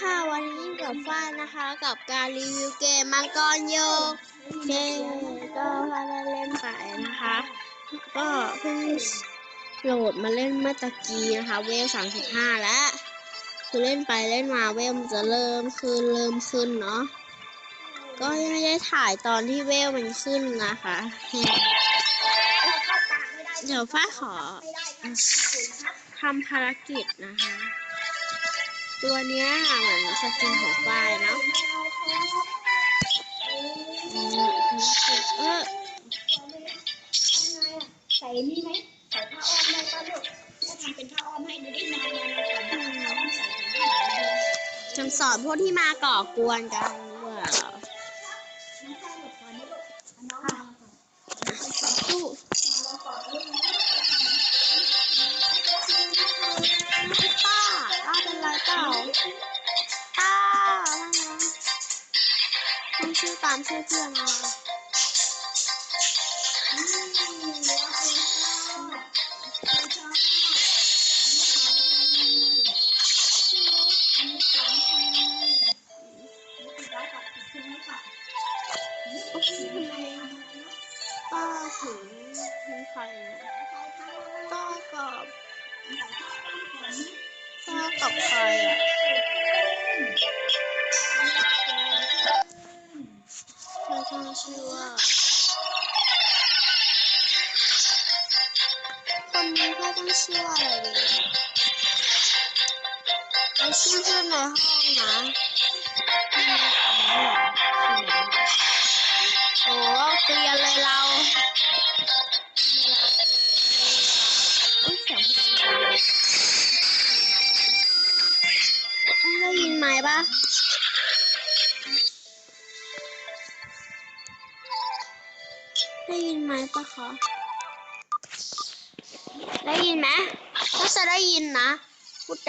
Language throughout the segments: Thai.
ค่ะวันนี้กับฝ้านะคะ กับการรีวิวเกมมังกรโยกเกมก็ฝ้าได้เล่นไปนะคะ ก็เพิ่งโหลดมาเล่นเมื่อตะกี้นะคะ เวลสามสิบห้าแล้วคือเล่นไปเล่นมาเวลมันจะเริ่มขึ้นเริ่มขึ้นเนาะก็ยังไม่ได้ถ่ายตอนที่เวลมันขึ้นนะคะเดี๋ยวฝ้าขอทำภารกิจนะคะ ตัวเนี้ยเหมือนสกินของฝ้ายเนาะอืมเออใส่นี่ไหมใส่ผ้าอ้อมได้ป่ะลูกจะทำเป็นผ้าอ้อมให้ดูดินานๆก่อนนะต้องใส่ถุงผ้าไหมดีฉันสอนพวกที่มาก่อกวนกัน ชื่อตามชื่อเพื่อนมาอืมเราเป็นข้วเป็นข้าวอันนี้ของไทยอันนี้ของไทยติดไว้ก่อนติดทิ้งไว้ก่อนโอ้ยทำไมป้าถึงใครเนี่ยป้ากับป้ากับใครอะ เธอตั้งชื่อว่าคนนี้เขาตั้ง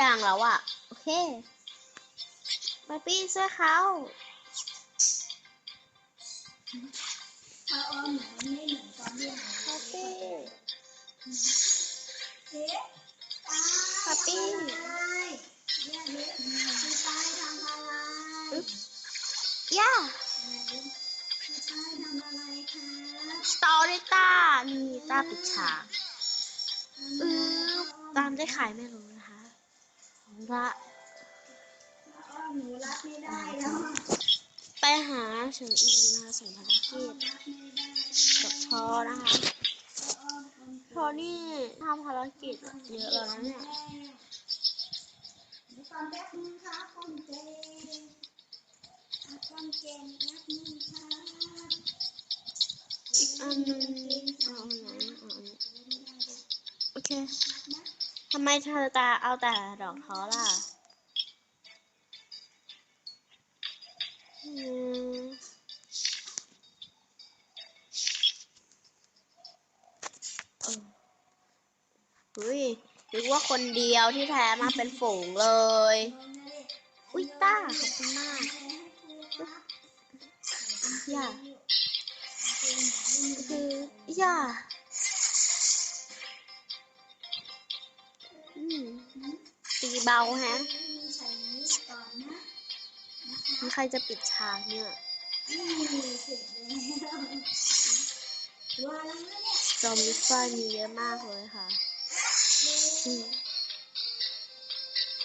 พูดดังแล้วอะโอเคป๊าปี้ช่วยเขาผ้าอ้อมไหนไม่เหมือนตอนเรียนป๊าปี้เอ๊ะตาป๊าปี้เนี่ยเล็กคือตายทำอะไรย่าคือตายทำอะไรคะสตอรี่ตามีตาปิดฉากอือตามได้ขายไม่รู้นะคะเอา ละหนูรับไม่ได้แล้วไปหาเฉิงอีนะคะส่งภารกิจกับทอนะคะอ้อนทอนี่ทำภารกิจเยอะแล้วนะเนี่ยแรกเดี๋ยวก่อนแป๊บนึงค่ะคนเจอะคนเก่งแป๊บนึงค่ะอีกอันหนึงเอาอันไหนเอาอันโอเค ทำไมเธอตาเอาแต่ดอกท้อล่ะ อืม เอออุ้ยนึกว่าคนเดียวที่แท้มาเป็นฝูงเลย อุ้ยต้าขอบคุณมาก อย่าคืออย่า เบาแฮะใส่นี้ก่อนนะนะคะมีใครจะปิดฉากเนี่ยนี่เสร็จแล้วว่าแล้วเนี่ยจอมยุทธฟ้ามีเยอะมากเลยค่ะอืม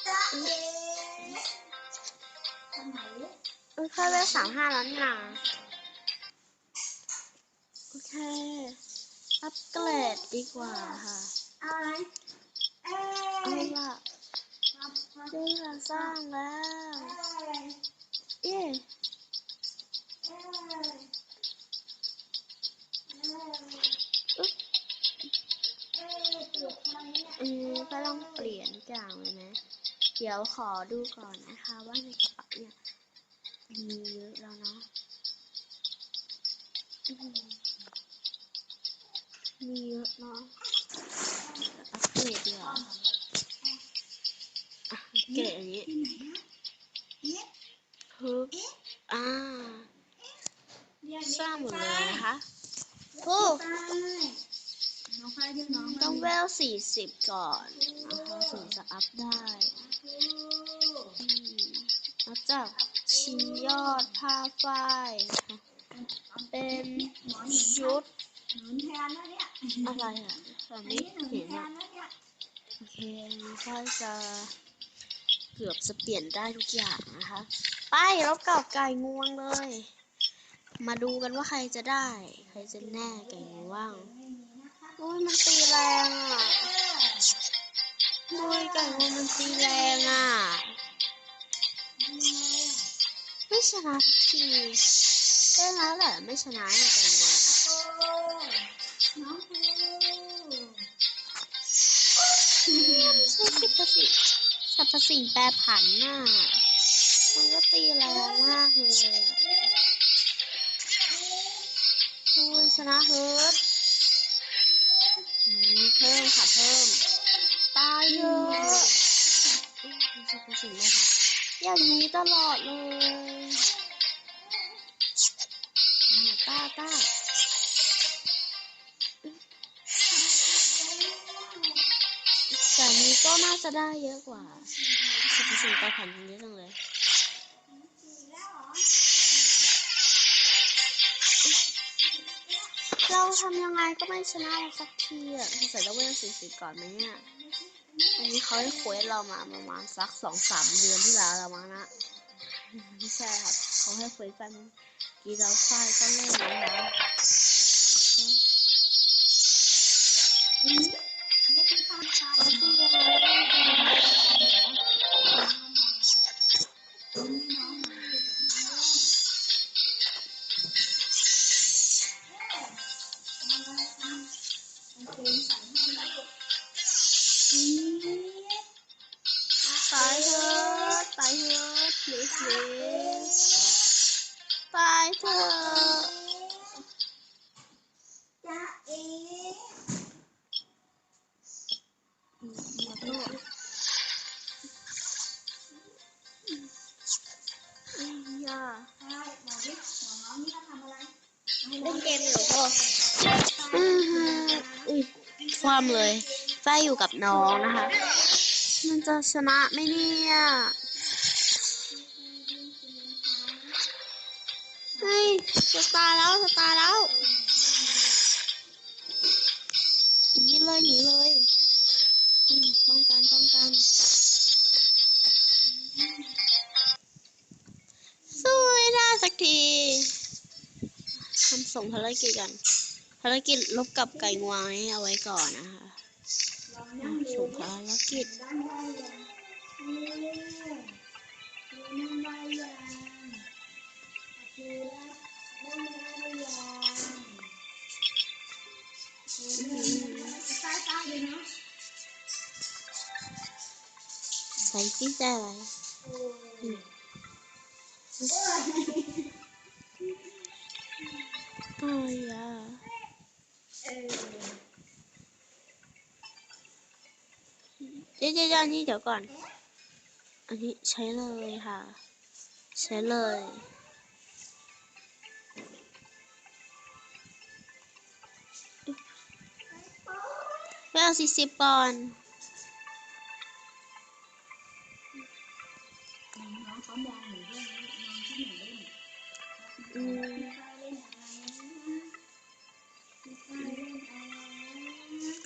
จ๊ะเอ๋ทำไมเอ้ยแค่ได้สามห้าแล้วนี่นะโอเค อัปเกรดดีกว่าค่ะอะไรเอ้เอายล่ะ ครับครับได้เวลาสร้างแล้วเย้เออก็ต้องเปลี่ยนทุกอย่างเลยนะ เดี๋ยวขอดูก่อนนะคะ ว่าในกระเป๋าเนี่ยมีเยอะแล้วเนาะมีเยอะเนาะอัปเดดีกว่าอ่ะเกรดอันนี้ที่ไหนนะเอ๊ะฮึบอ่าเรียกสร้างหมดเลยนะคะโอ้น้องไฟเรียกน้องต้องเวลสี่สิบก่อนนะคะถึงจะอัพได้อืมมาจากชิ้นยอดผ้าฝ้ายนะคะเป็นหมอนหนุนชุดหนุนแทนแล้วเนี่ยอะไรอะตอนอันนี้นี้หนุนเห็นแทอะนแล้วเนี่ยโอเคอันนี้ก็จะ เกือบจะเปลี่ยนได้ทุกอย่างนะคะไปรบกับไก่งวงเลย มาดูกันว่าใครจะได้ ใครจะแน่ไก่งวงโอ้ยมันตีแรงอะออโอ้ยไก่งวงมันตีแรงอะมันยังไงอะไม่ชนะทีได้แล้วแหละไม่ชนะไก่งวงน้องคูใช้สิบประสิส รรพสิ่งแปรผันน่ะ มันก็ตีแรงมากเลยคุณชนะเฮิร์ตเพิ่มค่ะเพิ่ม ตายเยอะอืมสรรพสิ่งเลยค่ะอย่างนี้ตลอดเลย จะได้เยอะกว่าสรรพสิ่งแปรผันเยอะจังเลยสี่แล้วเหรอเราทำยังไงก็ไม่ชนะเราสักทีอะใส่ต้องเวลสี่สิบก่อนไหมเนี่ย อันนี้เขาให้เควสเรามาประมาณสักสองสามเดือนที่แล้วแล้วมั้งนะไม่ใช่ครับเขาให้เควสกันกีเราไฟก็เล่นนะคะอืมไม่ที่ตามตามเอาเนาะ ความเลยไฟอยู่กับน้องนะคะ มันจะชนะไหมเนี่ยเฮ้ยจะตายแล้วจะตายแล้วหนีเลยหนีเลยป้องกันป้องกันสู้ไม่ได้สักทีทำส่งภารกิจกันารกิจลบกับไก่งวงนี้เอาไว้ก่อนนะคะลองนั่งดูส่งภารกิจด้านได้ยังเอ เดี๋ยวเดี๋ยวเดี๋ยวอันนี้เดี๋ยวก่อน อันนี้ใช้เลยค่ะ ใช้เลยไปเอาสี่สิบก่อนน้องเขามองหนูด้วยนะมองที่หนูเล่น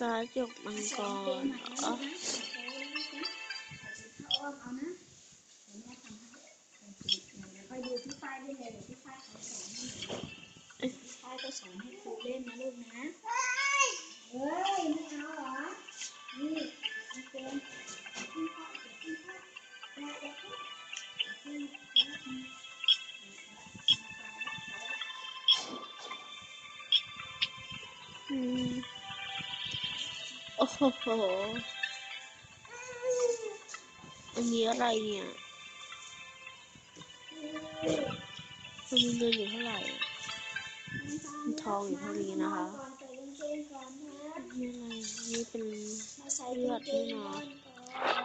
อะไรพี่ฝ้ายเล่นอะไรการดหยกมังกรเหรอเฮ้ยวค่อยดูพี่ฝ้ายเล่นเลยเดี๋ยวพี่ฝ้ายเขาสอนให้หนูพี่ฝ้ายก็สอนให้ครูเล่นนะลูกนะ เฮ้ย ไม่เอาเหรอ นี่โอเคพี่ฝ้ยเดี๋ยวพี่ฝ้ายแม่เดี๋ยวพี่เดี๋ยวพี่เดี๋ยวพี่อืม โอ้โห อันนี้อะไรเนี่ยมันมีเงินอยู่เท่าไหร่มีทองอยู่เท่านี้นะคะก่อนใส่กางเกงก่อนนะนี่อะไรนี่เป็นใส่เกงนอนก่อน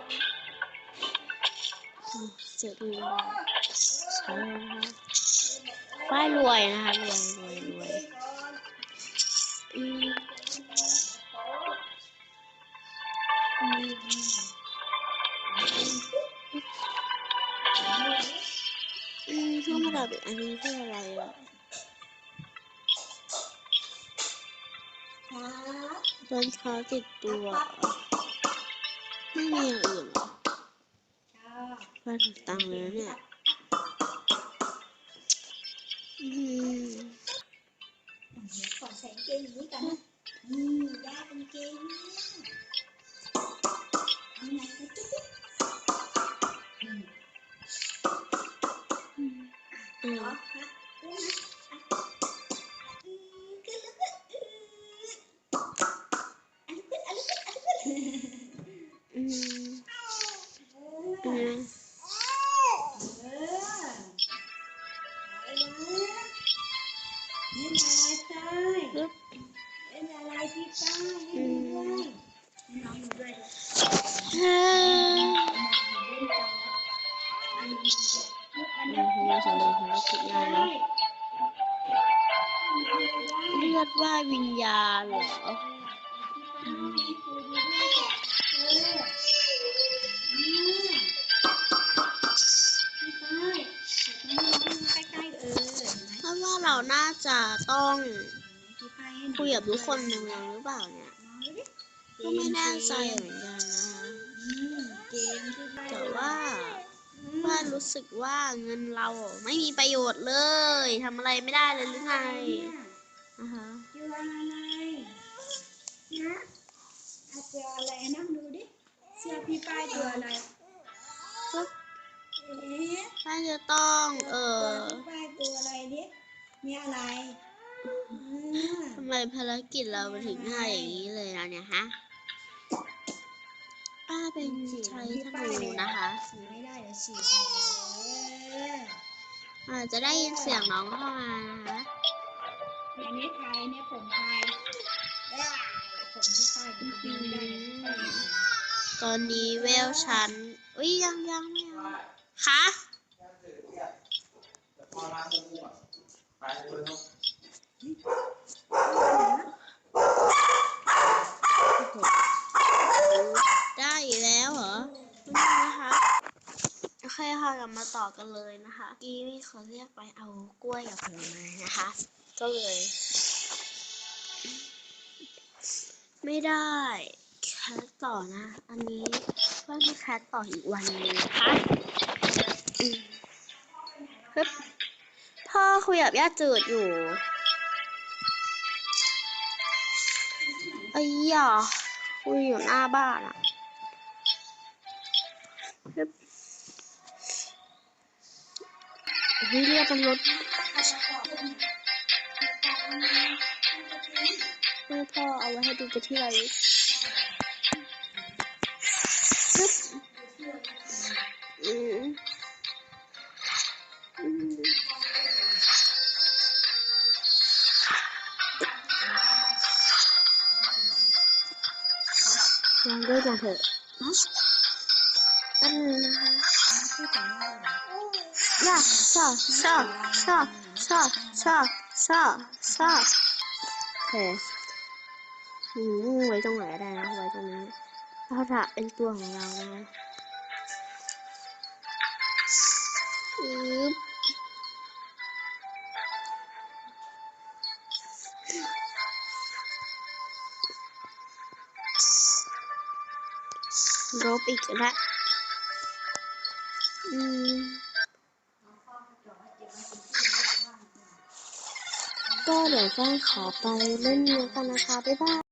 อืมเจ็ดหมื่นบาทใช้แล้วนะคะป้ายรวยนะคะรวย องประดับอีกอันนี้คืออะไรอะครับโดนช้าติดตัว ไม่มีอย่างอื่นเหรอชอบว่าถึงตังค์เลยนะเนี่ย อืมเดี๋ยวขอใส่กางเกงอย่างนี้ก่อนนะอืมได้กางเกงเนี่ยนี่ กขึ้นอันลุกขึ้นอืมเอะเล่นอะไรใต้ปึ๊บเล่นอะไรที่ใต้ให้ดูด้วยให้น้องดูด้วยเฮ้ยอันอืมทำไมสำเร็จภารกิจง่ายเนอะเลือดว่าวิญญาณเหรอ เพราะว่าเราน่าจะต้องคุยกับทุกคนในเมืองหรือเปล่าเนี่ยก็ไม่แน่ใจเหมือนกันนะคะแต่ว่าว่ารู้สึกว่าเงินเราไม่มีประโยชน์เลยทำอะไรไม่ได้เลยหรือไงนะคะ เจออะไรนะอาเจออะไรนั่งดูดิ เสื้อพี่ป้ายตัวอะไรก็เอ๊ะน่าจะต้อง เออพี่ป้ายตัวอะไรดิ มีอะไรอืมทำไมภารกิจเราไปถึงง่ายอย่างนี้เลยนะเนี่ยฮะป้าเป็นใช้ธนูนะคะฉี่ไม่ได้เดี๋ยวฉี่ใส่เอออาจจะได้ยินเสียงน้องเข้ามานะคะอันนี้ไทยเนี่ยผมไทย ตอนนี้เวลชันอุ้ยยังยังไม่เอาค่ะไปเลยเนาะได้แล้วเหรอนี่นะคะโอเคค่ะกลับมาต่อกันเลยนะคะอีนี่เขาเรียกไปเอากล้วยกับผลไม้นะคะ ก็เลย ไม่ได้แคทต่อนะ อันนี้ว่าจะแคทต่ออีกวันหนึงนะคะฮึบพ่อคุยกับย่าจืดอยู่ไอ้ยาคุยอยู่หน้าบ้านอะฮึบเฮ้ยเรียกเป็นรถ ให้พ่อเอาไว้ให้ดูไปนที่ระ ไว้ตรงไหนได้นะไว้ตรงนี้เราจะเป็นตัวของเรานะอืบลบอีกแล้วอืมก็เดี๋ยวแฟนขอไปเล่นเนื้อกันนะคะ บ๊ายบาย